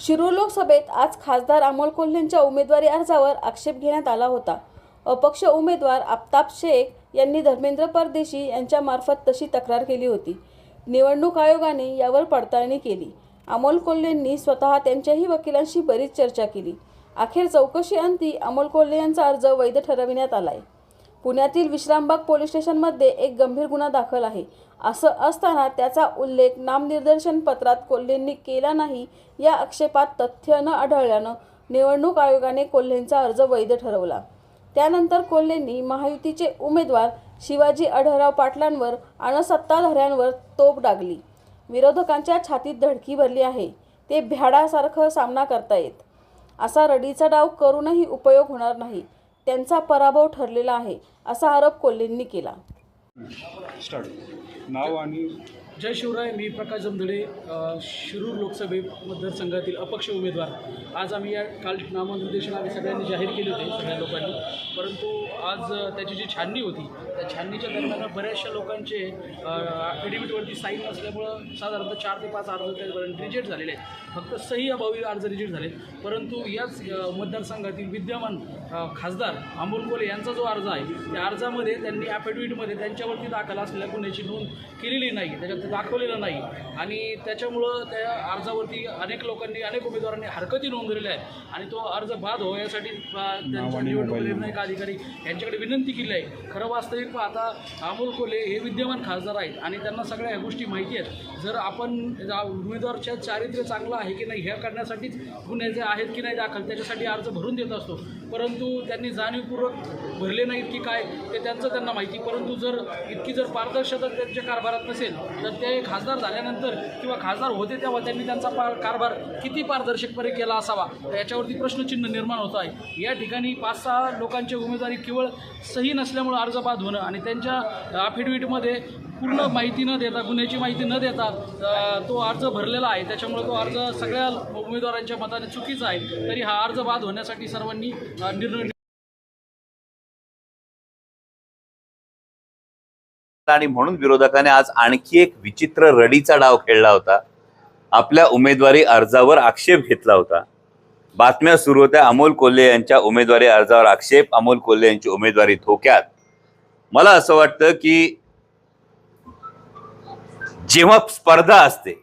शिरूर लोकसभेत आज खासदार अमोल कोल्हेंच्या उमेदवारी अर्जावर आक्षेप घेण्यात आला होता. अपक्ष उमेदवार आफताब शेख यांनी धर्मेंद्र परदेशी यांच्यामार्फत तशी तक्रार केली होती. निवडणूक आयोगाने यावर पडताळणी केली. अमोल कोल्हेंनी स्वतः त्यांच्याही वकिलांशी बरीच चर्चा केली. अखेर चौकशी अंती अमोल कोल्हे यांचा अर्ज वैध ठरविण्यात आला आहे पुण्यातील विश्रामबाग पोलीस स्टेशनमध्ये एक गंभीर गुन्हा दाखल आहे. असं असताना त्याचा उल्लेख नामनिर्देशन पत्रात कोल्हेंनी केला नाही या आक्षेपात तथ्य न आढळल्यानं निवडणूक आयोगाने कोल्हेंचा अर्ज वैध ठरवला. त्यानंतर कोल्हेंनी महायुतीचे उमेदवार शिवाजी आढळराव पाटलांवर आणि सत्ताधाऱ्यांवर तोप डागली. विरोधकांच्या छातीत धडकी भरली आहे. ते भ्याडासारखं सामना करतायत. असा रडीचा डाव करूनही उपयोग होणार नाही. त्यांचा पराभव ठरलेला आहे असा आरोप कोल्हेंनी केला. नाव आणि जय शिवराय मी प्रकाश जमदडे शिरूर लोकसभे मतदारसंघातील अपक्ष उमेदवार. आज आम्ही या काल नामनिर्देशन आम्ही सगळ्यांनी जाहीर केले होते सगळ्या लोकांनी. परंतु आज त्याची जी छाननी होती त्या छाननीच्या दरम्यान बऱ्याचशा लोकांचे ॲफिडेव्हिटवरती साईन नसल्यामुळं साधारणतः चार ते पाच अर्ज त्यापर्यंत रिजेक्ट झालेले आहेत. फक्त सही अभावी अर्ज रिजेक्ट झाले परंतु याच मतदारसंघातील विद्यमान खासदार अमोल कोले यांचा जो अर्ज आहे त्या अर्जामध्ये त्यांनी ॲफिडेव्हिटमध्ये त्यांच्यावरती दाखल असलेल्या गुन्ह्याची नोंद केलेली नाही त्याच्यात दाखवलेलं नाही. आणि त्याच्यामुळं त्या अर्जावरती अनेक लोकांनी अनेक उमेदवारांनी हरकती नोंदवलेल्या आहेत. आणि तो अर्ज बाद हो यासाठी त्यांच्या निवडणूक मोबाईल निर्णय अधिकारी यांच्याकडे विनंती केली आहे. खरं वास्तविक पाहता अमोल कोले हे विद्यमान खासदार आहेत आणि त्यांना सगळ्या ह्या गोष्टी माहिती आहेत. जर आपण उमेदवारच्या चारित्र्य चांगलं आहे की नाही हे करण्यासाठीच गुन्हे जे आहेत की नाही दाखल त्याच्यासाठी अर्ज भरून देत असतो. परंतु त्यांनी जाणीवपूर्वक भरले नाहीत की काय ते त्यांचं त्यांना माहिती. परंतु जर इतकी जर पारदर्शकता त्यांच्या कारभारात नसेल तर ते खासदार झाल्यानंतर किंवा खासदार होते तेव्हा त्यांनी त्यांचा पार कारभार किती पारदर्शकपणे केला असावा? याच्यावरती प्रश्नचिन्ह निर्माण होत आहे. या ठिकाणी पाच सहा लोकांची उमेदवारी केवळ सही नसल्यामुळे अर्ज बाद होणं आणि त्यांच्या अफिडेव्हिटमध्ये पूर्ण माहिती न देता गुन्ह्याची माहिती न देता तो अर्ज भरलेला आहे. त्याच्यामुळे तो अर्ज सगळ्या उमेदवारांच्या मताने चुकीचा आहे. तरी हा अर्ज बाद होण्यासाठी सर्वांनी निर्णय आणि म्हणून विरोधकाने आज आणखी एक विचित्र रडीचा डाव खेळला होता. आपल्या उमेदवारी अर्जावर आक्षेप घेतला होता. बातम्या सुरू होत्या अमोल कोल्हे यांच्या उमेदवारी अर्जावर आक्षेप अमोल कोल्हे यांची उमेदवारी धोक्यात. मला असं वाटतं की जेव्हा स्पर्धा असते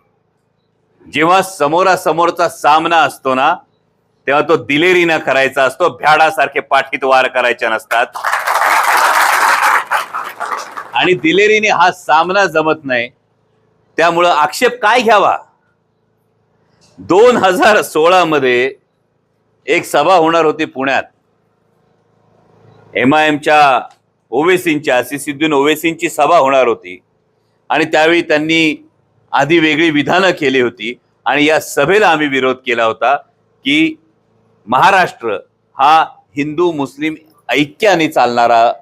जेव्हा समोरासमोरचा सामना असतो ना तेव्हा तो दिलेरीनं करायचा असतो भ्याडासारखे पाठीत वार करायचे नसतात. आणि दिलेरीने हा सामना जमत नाही. त्यामुळं आक्षेप काय घ्यावा? दोन हजार सोळा मध्ये एक सभा होणार होती पुण्यात. एम आय एमच्या ओवेसींच्या असिसिद्दीन ओवेसींची सभा होणार होती. आणि त्यावेळी त्यांनी आधी वेगळी विधानं केली होती. आणि या सभेला आम्ही विरोध केला होता की महाराष्ट्र हा हिंदू मुस्लिम ऐक्याने चालणारा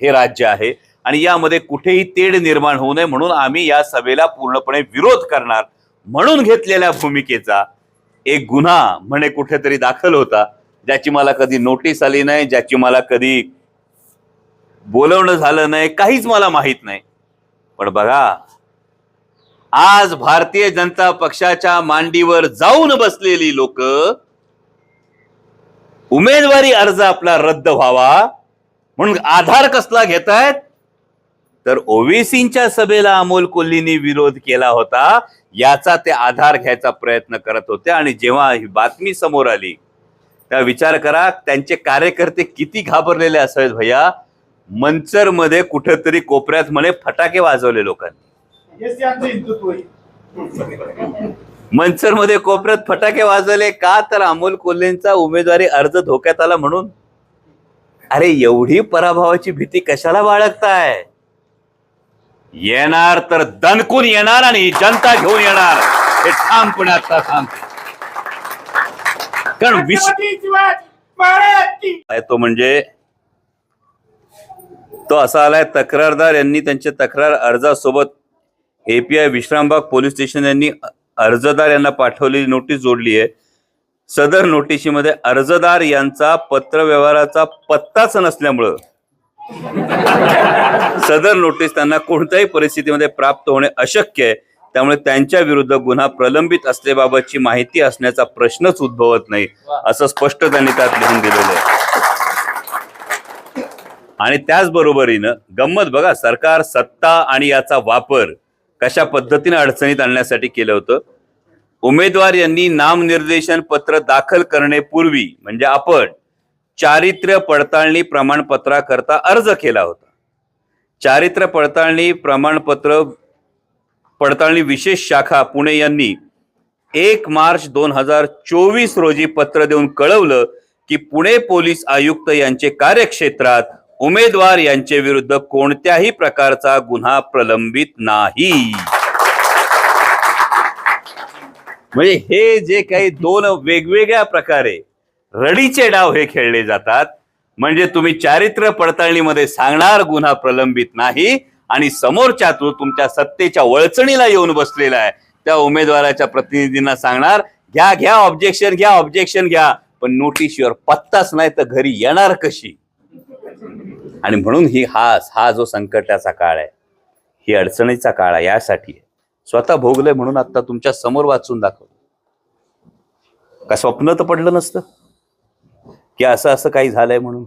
हे राज्य आहे. आणि यामध्ये कुठेही तेढ निर्माण होऊ नये म्हणून आम्ही या सभेला पूर्णपणे विरोध करणार म्हणून घेतलेल्या भूमिकेचा एक गुन्हा म्हणे कुठेतरी दाखल होता ज्याची मला कधी नोटीस आली नाही ज्याची मला कधी बोलवणं झालं नाही काहीच मला माहीत नाही. पण बघा आज भारतीय जनता पक्षाच्या मांडीवर जाऊन बसलेली लोक उमेदवारी अर्ज आपला रद्द व्हावा म्हणून आधार कसला घेतायत? तर ओवेसींच्या सभेला अमोल कोल्हेंनी विरोध केला होता याचा ते आधार घ्यायचा प्रयत्न करत होते. आणि जेव्हा ही बातमी समोर आली तेव्हा विचार करा त्यांचे कार्यकर्ते किती घाबरलेले असावेत भैया. मंचरमध्ये कुठेतरी कोपऱ्यात म्हणे फटाके वाजवले लोकांनी. हेच त्यांचं हिंदुत्व आहे. मंचरमध्ये कोपऱ्यात फटाके वाजवले का? तर अमोल कोल्हेंचा उमेदवारी अर्ज धोक्यात आला म्हणून. अरे एवढी पराभवाची भीती कशाला बाळगताय? येणार तर दणकून येणार आणि जनता घेऊन येणार. हे ठामपणे आता सांगतो कारण विश छत्रपती शिवाजी महाराज की आहे तो म्हणजे तो असा आलाय तक्रारदार यांनी त्यांच्या तक्रार अर्जासोबत एपीआय विश्रामबाग पोलीस स्टेशन यांनी अर्जदार यांना पाठवलेली नोटीस जोडली आहे. सदर नोटिशीमध्ये अर्जदार यांचा पत्रव्यवहाराचा पत्ताच नसल्यामुळं सदर नोटीस त्यांना कोणत्याही परिस्थितीमध्ये प्राप्त होणे अशक्य आहे. त्यामुळे त्यांच्या विरुद्ध गुन्हा प्रलंबित असल्याबाबतची माहिती असण्याचा प्रश्नच उद्भवत नाही असं स्पष्ट त्यांनी त्यात लिहून दिलेलं आहे. आणि त्याचबरोबरीनं गंमत बघा सरकार सत्ता आणि याचा वापर कशा पद्धतीने अडचणीत आणण्यासाठी केलं होतं? उमेदवार यांनी नामनिर्देशन पत्र दाखल करण्यापूर्वी म्हणजे आपण चारित्र्य पडताळणी प्रमाणपत्राकरता अर्ज केला होता. चारित्र्य पडताळणी प्रमाणपत्र पडताळणी विशेष शाखा पुणे यांनी एक मार्च दोन हजार चोवीस रोजी पत्र देऊन कळवलं की पुणे पोलीस आयुक्त यांचे कार्यक्षेत्रात उमेदवार यांचे विरुद्ध कोणत्याही प्रकारचा गुन्हा प्रलंबित नाही. म्हणजे हे जे काही दोन वेगवेगळ्या प्रकारे रडीचे डाव हे खेळले जातात. म्हणजे तुम्ही चारित्र्य पडताळणीमध्ये सांगणार गुन्हा प्रलंबित नाही आणि समोरच्या तो तुमच्या सत्तेच्या वळचणीला येऊन बसलेला आहे. त्या उमेदवाराच्या प्रतिनिधींना सांगणार घ्या घ्या ऑब्जेक्शन घ्या ऑब्जेक्शन घ्या पण नोटीसवर पत्ताच नाही तर घरी येणार कशी? आणि म्हणून ही हा हा जो संकटाचा काळ आहे ही अडचणीचा काळ आहे यासाठी आहे. स्वतः भोगलंय म्हणून आता तुमच्यासमोर वाचून दाखव का स्वप्न तर पडलं नसतं? की असं असं काही झालंय म्हणून.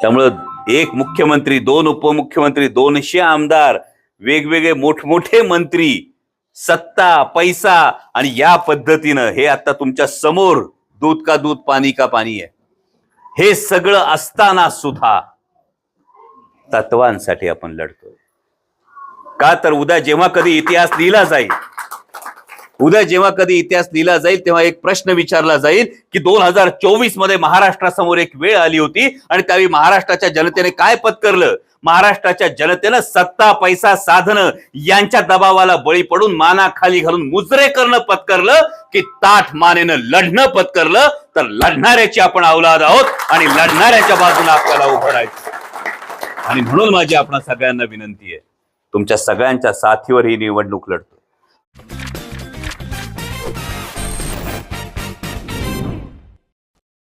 त्यामुळं एक मुख्यमंत्री दोन उपमुख्यमंत्री दोनशे आमदार वेगवेगळे मोठमोठे मंत्री सत्ता पैसा आणि या पद्धतीनं हे आता तुमच्यासमोर दूध का दूध पाणी का पाणी आहे. हे सगळं असताना सुद्धा तत्वांसाठी आपण लढतोय. का तर उद्या जेव्हा कधी इतिहास लिहिला जाईल उद्या जेव्हा कधी इतिहास लिहिला जाईल तेव्हा एक प्रश्न विचारला जाईल की दोन हजार चोवीसमध्ये महाराष्ट्रासमोर एक वेळ आली होती आणि त्यावेळी महाराष्ट्राच्या जनतेने काय पत्करलं? महाराष्ट्राच्या जनतेनं सत्ता पैसा साधनं यांच्या दबावाला बळी पडून माना खाली घालून मुजरे करणं पत्करलं की ताठ मानेनं लढणं पत्करलं? तर लढणाऱ्याची आपण अवलाद आहोत आणि लढणाऱ्याच्या बाजूने आपल्याला उभं राहायचं आणि म्हणून माझी आपण सगळ्यांना विनंती आहे तुमच्या सगळ्यांच्या साथीवर ही निवडणूक लढतो.